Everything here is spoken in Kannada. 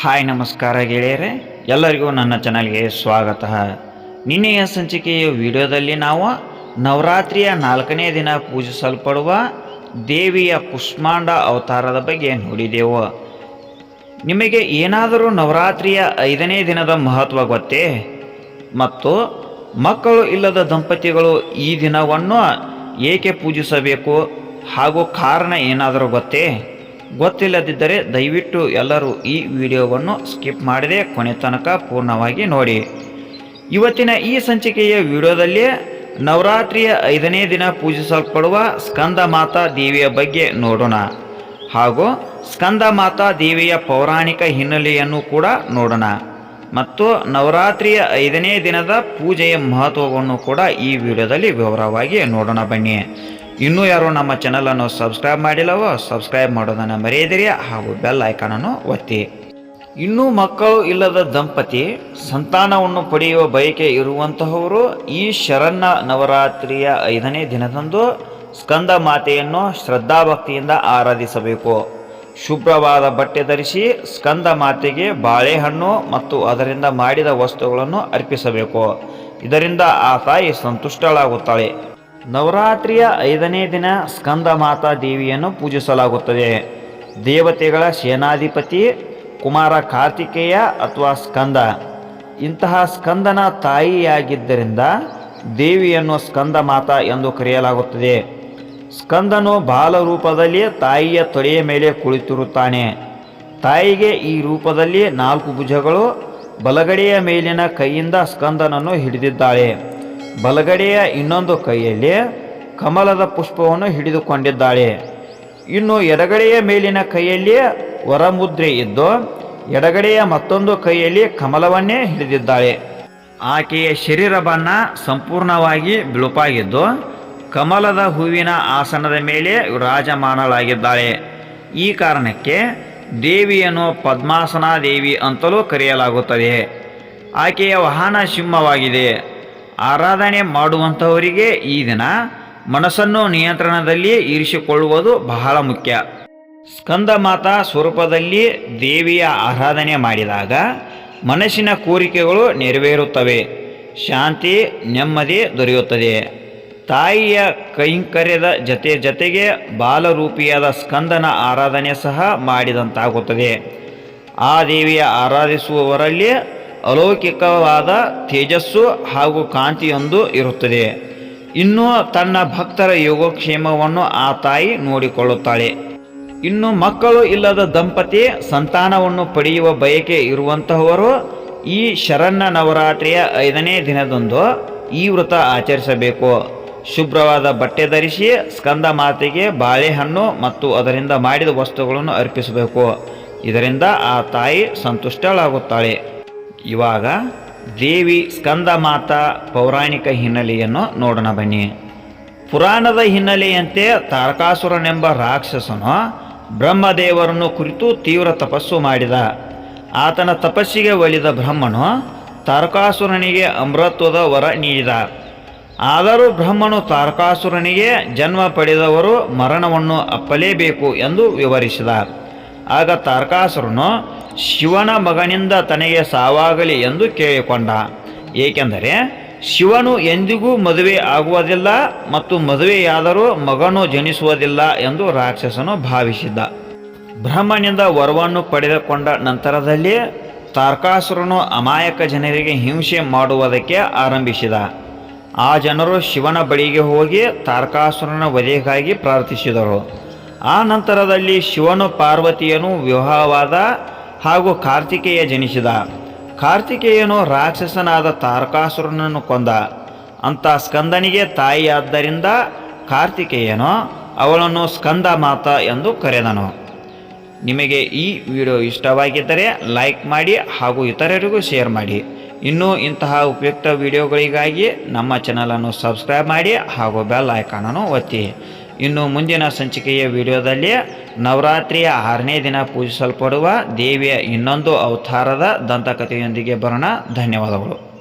ಹಾಯ್ ನಮಸ್ಕಾರ ಗೆಳೆಯರೆ, ಎಲ್ಲರಿಗೂ ನನ್ನ ಚಾನಲ್ಗೆ ಸ್ವಾಗತ. ನಿನ್ನೆಯ ಸಂಚಿಕೆಯ ವಿಡಿಯೋದಲ್ಲಿ ನಾವು ನವರಾತ್ರಿಯ ನಾಲ್ಕನೇ ದಿನ ಪೂಜಿಸಲ್ಪಡುವ ದೇವಿಯ ಕುಷ್ಮಾಂಡ ಅವತಾರದ ಬಗ್ಗೆ ನೋಡಿದೆವು. ನಿಮಗೆ ಏನಾದರೂ ನವರಾತ್ರಿಯ ಐದನೇ ದಿನದ ಮಹತ್ವ ಗೊತ್ತೇ? ಮತ್ತು ಮಕ್ಕಳು ಇಲ್ಲದ ದಂಪತಿಗಳು ಈ ದಿನವನ್ನು ಏಕೆ ಪೂಜಿಸಬೇಕು? ಹಾಗೂ ಕಾರಣ ಏನಾದರೂ ಗೊತ್ತೇ? ಗೊತ್ತಿಲ್ಲದಿದ್ದರೆ ದಯವಿಟ್ಟು ಎಲ್ಲರೂ ಈ ವಿಡಿಯೋವನ್ನು ಸ್ಕಿಪ್ ಮಾಡದೆ ಕೊನೆ ತನಕ ಪೂರ್ಣವಾಗಿ ನೋಡಿ. ಇವತ್ತಿನ ಈ ಸಂಚಿಕೆಯ ವಿಡಿಯೋದಲ್ಲಿ ನವರಾತ್ರಿಯ ಐದನೇ ದಿನ ಪೂಜಿಸಲ್ಪಡುವ ಸ್ಕಂದ ಮಾತಾ ದೇವಿಯ ಬಗ್ಗೆ ನೋಡೋಣ. ಹಾಗೂ ಸ್ಕಂದ ಮಾತಾ ದೇವಿಯ ಪೌರಾಣಿಕ ಹಿನ್ನೆಲೆಯನ್ನು ಕೂಡ ನೋಡೋಣ. ಮತ್ತು ನವರಾತ್ರಿಯ ಐದನೇ ದಿನದ ಪೂಜೆಯ ಮಹತ್ವವನ್ನು ಕೂಡ ಈ ವಿಡಿಯೋದಲ್ಲಿ ವಿವರವಾಗಿ ನೋಡೋಣ ಬನ್ನಿ. ಇನ್ನೂ ಯಾರು ನಮ್ಮ ಚಾನಲನ್ನು ಸಬ್ಸ್ಕ್ರೈಬ್ ಮಾಡಿಲ್ಲವೋ ಸಬ್ಸ್ಕ್ರೈಬ್ ಮಾಡೋದನ್ನು ಮರೆಯದಿರಿ ಹಾಗೂ ಬೆಲ್ ಐಕಾನನ್ನು ಒತ್ತಿ. ಇನ್ನೂ ಮಕ್ಕಳು ಇಲ್ಲದ ದಂಪತಿ ಸಂತಾನವನ್ನು ಪಡೆಯುವ ಬಯಕೆ ಇರುವಂತಹವರು ಈ ಶರಣ್ಣ ನವರಾತ್ರಿಯ ಐದನೇ ದಿನದಂದು ಸ್ಕಂದ ಮಾತೆಯನ್ನು ಶ್ರದ್ಧಾಭಕ್ತಿಯಿಂದ ಆರಾಧಿಸಬೇಕು. ಶುಭ್ರವಾದ ಬಟ್ಟೆ ಧರಿಸಿ ಸ್ಕಂದ ಮಾತೆಗೆ ಬಾಳೆಹಣ್ಣು ಮತ್ತು ಅದರಿಂದ ಮಾಡಿದ ವಸ್ತುಗಳನ್ನು ಅರ್ಪಿಸಬೇಕು. ಇದರಿಂದ ಆ ತಾಯಿ ಸಂತುಷ್ಟಳಾಗುತ್ತಾಳೆ. ನವರಾತ್ರಿಯ ಐದನೇ ದಿನ ಸ್ಕಂದ ಮಾತಾ ದೇವಿಯನ್ನು ಪೂಜಿಸಲಾಗುತ್ತದೆ. ದೇವತೆಗಳ ಸೇನಾಧಿಪತಿ, ಕುಮಾರ ಕಾರ್ತಿಕೇಯ ಅಥವಾ ಸ್ಕಂದ. ಇಂತಹ ಸ್ಕಂದನ ತಾಯಿಯಾಗಿದ್ದರಿಂದ ದೇವಿಯನ್ನು ಸ್ಕಂದ ಮಾತಾ ಎಂದು ಕರೆಯಲಾಗುತ್ತದೆ. ಸ್ಕಂದನು ಬಾಲರೂಪದಲ್ಲಿ ತಾಯಿಯ ತೊಡೆಯ ಮೇಲೆ ಕುಳಿತಿರುತ್ತಾನೆ. ತಾಯಿಗೆ ಈ ರೂಪದಲ್ಲಿ ನಾಲ್ಕು ಭುಜಗಳು, ಬಲಗಡೆಯ ಮೇಲಿನ ಕೈಯಿಂದ ಸ್ಕಂದನನ್ನು ಹಿಡಿದಿದ್ದಾಳೆ. ಬಲಗಡೆಯ ಇನ್ನೊಂದು ಕೈಯಲ್ಲಿ ಕಮಲದ ಪುಷ್ಪವನ್ನು ಹಿಡಿದುಕೊಂಡಿದ್ದಾಳೆ. ಇನ್ನು ಎಡಗಡೆಯ ಮೇಲಿನ ಕೈಯಲ್ಲಿ ವರಮುದ್ರೆ ಇದ್ದು, ಎಡಗಡೆಯ ಮತ್ತೊಂದು ಕೈಯಲ್ಲಿ ಕಮಲವನ್ನೇ ಹಿಡಿದಿದ್ದಾಳೆ. ಆಕೆಯ ಶರೀರ ಬಣ್ಣ ಸಂಪೂರ್ಣವಾಗಿ ಬಿಳುಪಾಗಿದ್ದು, ಕಮಲದ ಹೂವಿನ ಆಸನದ ಮೇಲೆ ವಿರಾಜಮಾನಳಾಗಿದ್ದಾಳೆ. ಈ ಕಾರಣಕ್ಕೆ ದೇವಿಯನ್ನು ಪದ್ಮಾಸನ ದೇವಿ ಅಂತಲೂ ಕರೆಯಲಾಗುತ್ತದೆ. ಆಕೆಯ ವಾಹನ ಸಿಂಹವಾಗಿದೆ. ಆರಾಧನೆ ಮಾಡುವಂಥವರಿಗೆ ಈ ದಿನ ಮನಸ್ಸನ್ನು ನಿಯಂತ್ರಣದಲ್ಲಿ ಇರಿಸಿಕೊಳ್ಳುವುದು ಬಹಳ ಮುಖ್ಯ. ಸ್ಕಂದ ಮಾತಾ ಸ್ವರೂಪದಲ್ಲಿ ದೇವಿಯ ಆರಾಧನೆ ಮಾಡಿದಾಗ ಮನಸ್ಸಿನ ಕೋರಿಕೆಗಳು ನೆರವೇರುತ್ತವೆ. ಶಾಂತಿ, ನೆಮ್ಮದಿ ದೊರೆಯುತ್ತದೆ. ತಾಯಿಯ ಕೈಂಕರ್ಯದ ಜತೆ ಜತೆಗೆ ಬಾಲರೂಪಿಯಾದ ಸ್ಕಂದನ ಆರಾಧನೆ ಸಹ ಮಾಡಿದಂತಾಗುತ್ತದೆ. ಆ ದೇವಿಯ ಆರಾಧಿಸುವವರಲ್ಲಿ ಅಲೌಕಿಕವಾದ ತೇಜಸ್ಸು ಹಾಗೂ ಕಾಂತಿಯೊಂದು ಇರುತ್ತದೆ. ಇನ್ನು ತನ್ನ ಭಕ್ತರ ಯೋಗಕ್ಷೇಮವನ್ನು ಆ ತಾಯಿ ನೋಡಿಕೊಳ್ಳುತ್ತಾಳೆ. ಇನ್ನು ಮಕ್ಕಳು ಇಲ್ಲದ ದಂಪತಿ ಸಂತಾನವನ್ನು ಪಡೆಯುವ ಬಯಕೆ ಇರುವಂತಹವರು ಈ ಶರಣ್ಣ ನವರಾತ್ರಿಯ ಐದನೇ ದಿನದಂದು ಈ ವ್ರತ ಆಚರಿಸಬೇಕು. ಶುಭ್ರವಾದ ಬಟ್ಟೆ ಧರಿಸಿ ಸ್ಕಂದ ಮಾತೆಗೆ ಬಾಳೆಹಣ್ಣು ಮತ್ತು ಅದರಿಂದ ಮಾಡಿದ ವಸ್ತುಗಳನ್ನು ಅರ್ಪಿಸಬೇಕು. ಇದರಿಂದ ಆ ತಾಯಿ ಸಂತುಷ್ಟಳಾಗುತ್ತಾಳೆ. ಇವಾಗ ದೇವಿ ಸ್ಕಂದ ಮಾತಾ ಪೌರಾಣಿಕ ಹಿನ್ನೆಲೆಯನ್ನು ನೋಡೋಣ ಬನ್ನಿ. ಪುರಾಣದ ಹಿನ್ನೆಲೆಯಂತೆ ತಾರಕಾಸುರನೆಂಬ ರಾಕ್ಷಸನು ಬ್ರಹ್ಮದೇವರನ್ನು ಕುರಿತು ತೀವ್ರ ತಪಸ್ಸು ಮಾಡಿದ. ಆತನ ತಪಸ್ಸಿಗೆ ಒಲಿದ ಬ್ರಹ್ಮನು ತಾರಕಾಸುರನಿಗೆ ಅಮೃತ್ವದ ವರ ನೀಡಿದ. ಆದರೂ ಬ್ರಹ್ಮನು ತಾರಕಾಸುರನಿಗೆ ಜನ್ಮ ಪಡೆದವರು ಮರಣವನ್ನು ಅಪ್ಪಲೇಬೇಕು ಎಂದು ವಿವರಿಸಿದ. ಆಗ ತಾರಕಾಸುರನು ಶಿವನ ಮಗನಿಂದ ತನಗೆ ಸಾವಾಗಲಿ ಎಂದು ಕೇಳಿಕೊಂಡ. ಏಕೆಂದರೆ ಶಿವನು ಎಂದಿಗೂ ಮದುವೆ ಆಗುವುದಿಲ್ಲ ಮತ್ತು ಮದುವೆಯಾದರೂ ಮಗನು ಜನಿಸುವುದಿಲ್ಲ ಎಂದು ರಾಕ್ಷಸನು ಭಾವಿಸಿದ್ದ. ಬ್ರಹ್ಮನಿಂದ ವರವನ್ನು ಪಡೆದುಕೊಂಡ ನಂತರದಲ್ಲಿ ತಾರ್ಕಾಸುರನು ಅಮಾಯಕ ಜನರಿಗೆ ಹಿಂಸೆ ಮಾಡುವುದಕ್ಕೆ ಆರಂಭಿಸಿದ. ಆ ಜನರು ಶಿವನ ಬಳಿಗೆ ಹೋಗಿ ತಾರ್ಕಾಸುರನ ವಧೆಗಾಗಿ ಪ್ರಾರ್ಥಿಸಿದರು. ಆ ನಂತರದಲ್ಲಿ ಶಿವನು ಪಾರ್ವತಿಯನು ವಿವಾಹವಾದ ಹಾಗೂ ಕಾರ್ತಿಕೇಯ ಜನಿಸಿದ. ಕಾರ್ತಿಕೇಯನು ರಾಕ್ಷಸನಾದ ತಾರಕಾಸುರನನ್ನು ಕೊಂದ. ಅಂಥ ಸ್ಕಂದನಿಗೆ ತಾಯಿಯಾದ್ದರಿಂದ ಕಾರ್ತಿಕೇಯನು ಅವಳನ್ನು ಸ್ಕಂದ ಮಾತ ಎಂದು ಕರೆದನು. ನಿಮಗೆ ಈ ವಿಡಿಯೋ ಇಷ್ಟವಾಗಿದ್ದರೆ ಲೈಕ್ ಮಾಡಿ ಹಾಗೂ ಇತರರಿಗೂ ಶೇರ್ ಮಾಡಿ. ಇನ್ನೂ ಇಂತಹ ಉಪಯುಕ್ತ ವಿಡಿಯೋಗಳಿಗಾಗಿ ನಮ್ಮ ಚಾನಲನ್ನು ಸಬ್ಸ್ಕ್ರೈಬ್ ಮಾಡಿ ಹಾಗೂ ಬೆಲ್ ಐಕಾನನ್ನು ಒತ್ತಿ. ಇನ್ನು ಮುಂದಿನ ಸಂಚಿಕೆಯ ವಿಡಿಯೋದಲ್ಲಿ ನವರಾತ್ರಿಯ ಆರನೇ ದಿನ ಪೂಜಿಸಲ್ಪಡುವ ದೇವಿಯ ಇನ್ನೊಂದು ಅವತಾರದ ದಂತಕಥೆಯೊಂದಿಗೆ ಬರೋಣ. ಧನ್ಯವಾದಗಳು.